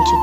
ইঞ্চি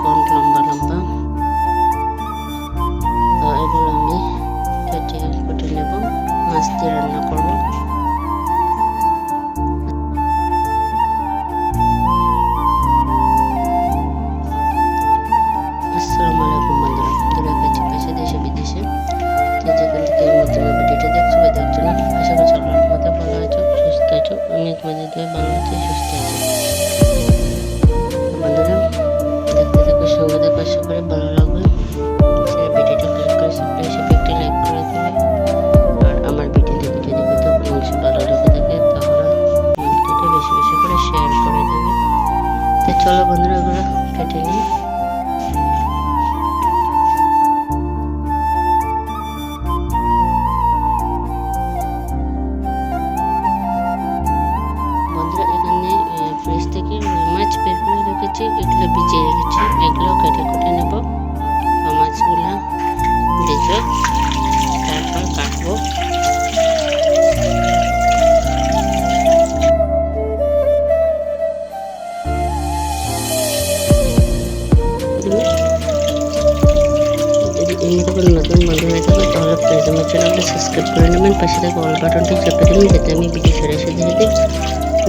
please আমার চ্যানেলটা subscribe করে নেবেন, পাশে থাকা অল বাটনটি চেপে দেবেন, যাতে আমি ভিডিও সরাসরি এসে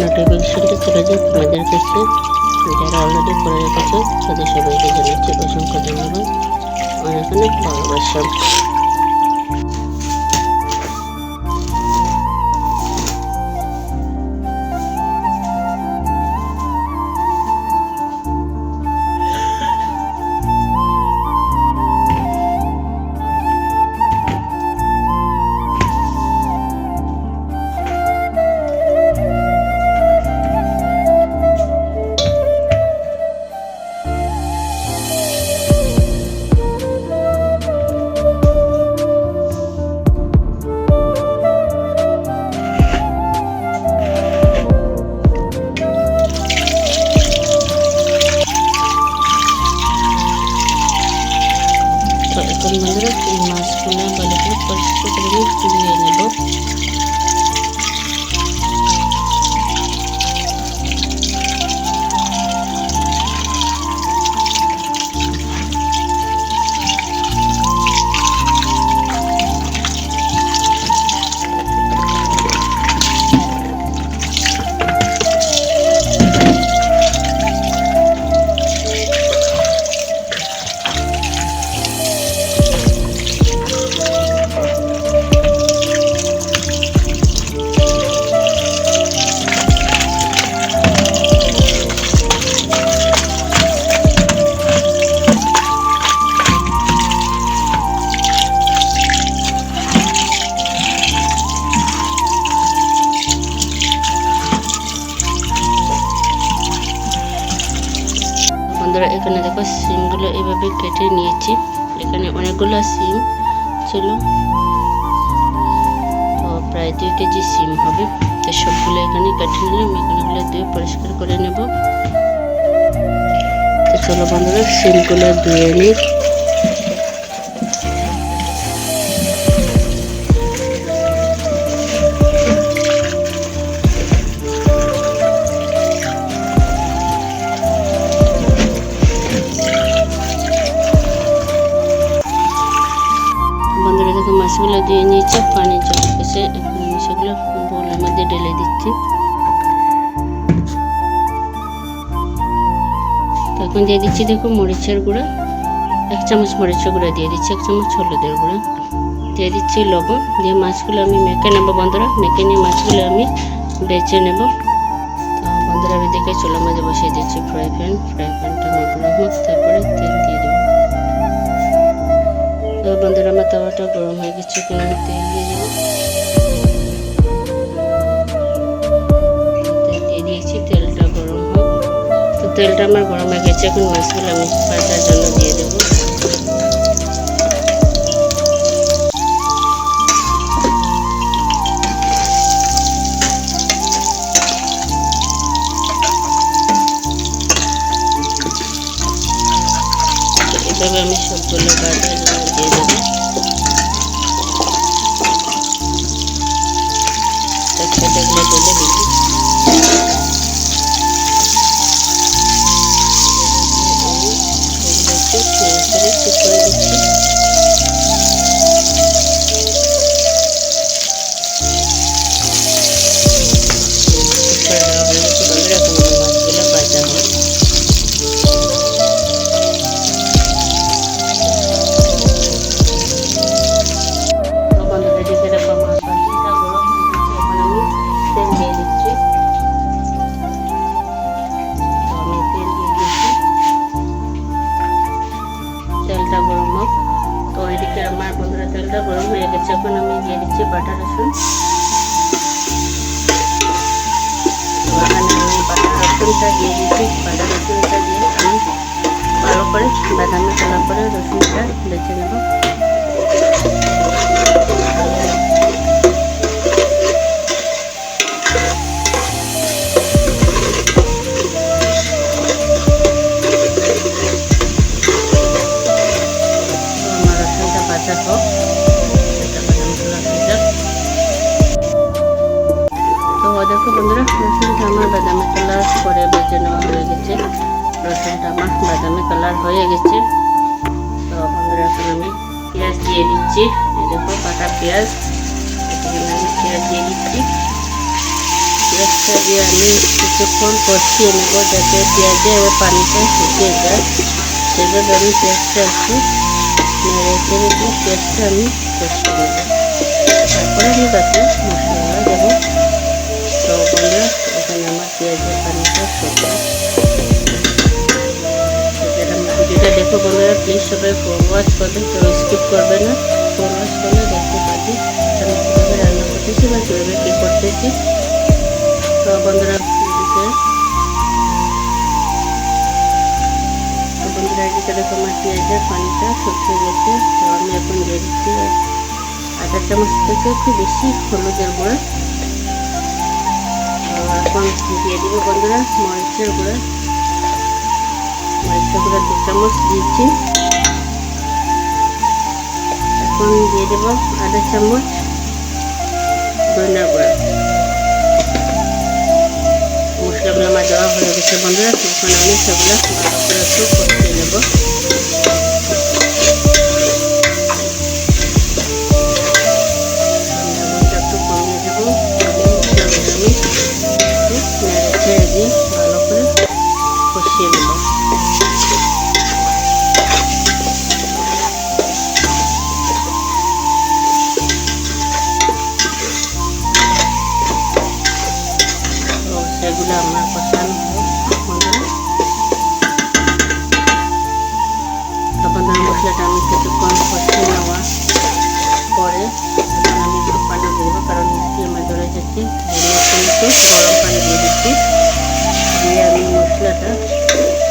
নোটিফিকেশনটি চলে যায় তোমাদের কাছে। যারা অলরেডি করে রেখেছো তাদের সবাইকে জানাচ্ছি অসংখ্য ধন্যবাদ। অনেক অনেক ভালোবাসা। নিয়েছি এখানে অনেকগুলো সিম ছিল। তো প্রায় দুই কেজি সিম হবে। তো সবগুলো এখানে কেটে নিলাম। এখানেগুলো দিয়ে পরিষ্কার করে নেব। তো চলো বন্ধুরা, সিমগুলো ধুয়ে নিই। দেখো মাছগুলো দিয়ে নিয়েছে, পানি জল এসে এখন আমি সেগুলো বোলের মধ্যে ঢেলে দিচ্ছি। এখন দিয়ে দিচ্ছি দেখো মরিচের গুঁড়া, এক চামচ মরিচের গুঁড়া দিয়ে দিচ্ছি, এক চামচ হলুদের গুঁড়া। দিয়ে দিচ্ছি লবণ, দিয়ে মাছগুলো আমি মেখে নেব বন্ধুরা, মেখে নিয়ে মাছগুলো আমি বেছে নেব। তো বন্ধুরা আমি দেখে চুলার মাঝে বসিয়ে দিচ্ছি, ফ্রাই প্যান, ফ্রাই প্যানটা তারপরে তেল বন্ধুরা, আমার তাওয়াটা গরম হয়ে গেছে তেল দিয়ে দিয়েছি, তেলটা গরম তো তেলটা আমার গরম হয়ে গেছে, এখন আমি ভাজার জন্য দিয়ে দেবো। আমি সবগুলো ভাজার জন্য দিয়ে দেবো একসাথে এগুলো ঢেলে দিবি আমার বন্ধুরা তেলটা গরম হয়ে গেছে, এখন আমি দিয়ে দিচ্ছি বাটা রসুন। বাটা রসুনটা দিয়ে দিচ্ছি, বাটা রসুনটা দিয়ে আমি ভালো করে বাদামি তোলার পরে রসুনটা বেছে নেব। পেঁয়াজ পেঁয়াজ দিয়ে দিচ্ছি পেঁয়াজটা দিয়ে আমি কিছুক্ষণ কষিয়ে নেব যাতে পেঁয়াজে ওই পানিটা শুকিয়ে যায় সেভাবে আমি পেঁয়াজটা একটু নেড়ে চেড়ে পেঁয়াজটা আমি কষিয়ে নেব তারপরে আমি বাকি মশলাগুলো দেবো তো বন্ধুরা এখানে আমার পেঁয়াজের পানিটা শুকনো ভিডিওটা দেখো বন্ধুরা প্লিজ সবাই ফোন ওয়াশ করবে কেউ স্কিপ করবে না ফোন ওয়াশ করলে করতেছি বা কীভাবে কী? করতেছি তো বন্ধুরা তো বন্ধুরা এদিকে দেখো আমার পেঁয়াজের পানিটা শুকিয়ে গেছে তো আমি এখন দিয়ে দিচ্ছি। আধা চামচ থেকে একটু বেশি হলুদের গুঁড়া। এখন দিয়ে দিব বন্ধুরা, মরিচের গুঁড়া। মরিচের গুঁড়া দু চামচ দিয়েছি। এখন দিয়ে দেব আধা চামচ ধনিয়া গুঁড়া মশলাগুলো আমার দেওয়া হয়ে গেছে, বন্ধুরা। এখন আমি সেগুলো করে একটু কষিয়ে নেব ভালো করে কষিয়ে নেব।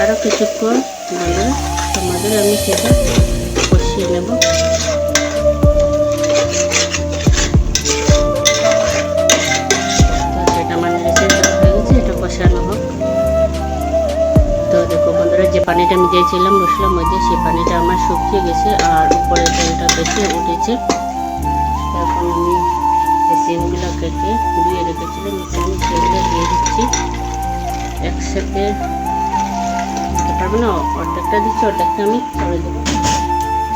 আরও কিছুক্ষণ বন্ধুরা তোমাদের আমি সেটা কষিয়ে নেব। যে পানিটা আমি দিয়েছিলাম মশলার মধ্যে সেই পানিটা আমার শুকিয়ে গেছে আর উপরে তেলটা বেশি উঠেছে। এখন আমি সিমগুলো কেটে ধুয়ে রেখেছিলাম এখানে সেগুলো দিয়ে দিচ্ছি। একসাথে পারব না, অর্ধেকটা দিচ্ছি, অর্ধেকটা আমি করে দেবো।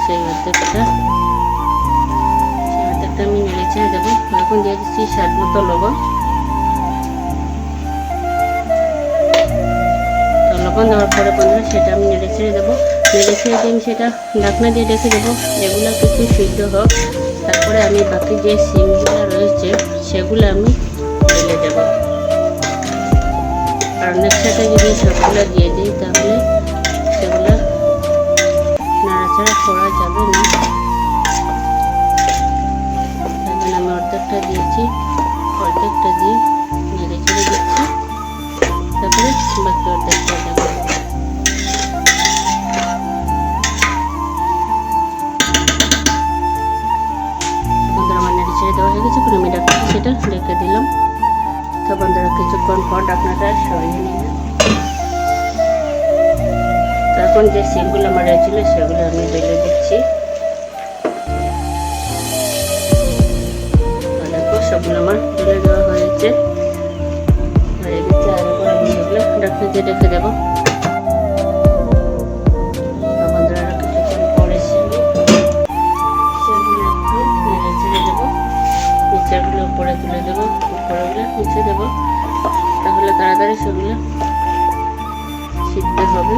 সেই অর্ধেকটা সেই অর্ধেকটা আমি নেড়ে ছেড়ে দেবো। এখন দিয়ে দিচ্ছি স্বাদ মতো লবণ। তো লবণ দেওয়ার পরে বন্ধুরা সেটা আমি নেড়ে ছেড়ে দেবো। নেড়ে ছেড়ে দিয়ে আমি সেটা ঢাকনা দিয়ে রেখে দেবো। এগুলো কিছু সিদ্ধ হোক, তারপরে আমি বাকি যে সিমগুলো রয়েছে, সেগুলো আমি ঢেলে দেব। কারণ একসাথে যদি সবগুলো দিয়ে দিই তাহলে নাড়াচাড়া করা যাবে না। এখন আমি অর্ধেকটা দিয়েছি অর্ধেকটা দিয়ে তখন যে সিমগুলো আমার রয়েছিল সেগুলো আমি বেলে দিচ্ছি। দেখো, সবগুলো আমার তুলে দেওয়া হয়েছে। হয়ে গেছে আর এবার আমি সেগুলো ডাক্তার দিয়ে রেখে দেবো। আরও উপরে তুলে দেবো দেবো। তাহলে তাড়াতাড়ি সেগুলো শিখতে হবে।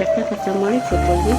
চারটে কাঁচামরিচ উপর দিয়ে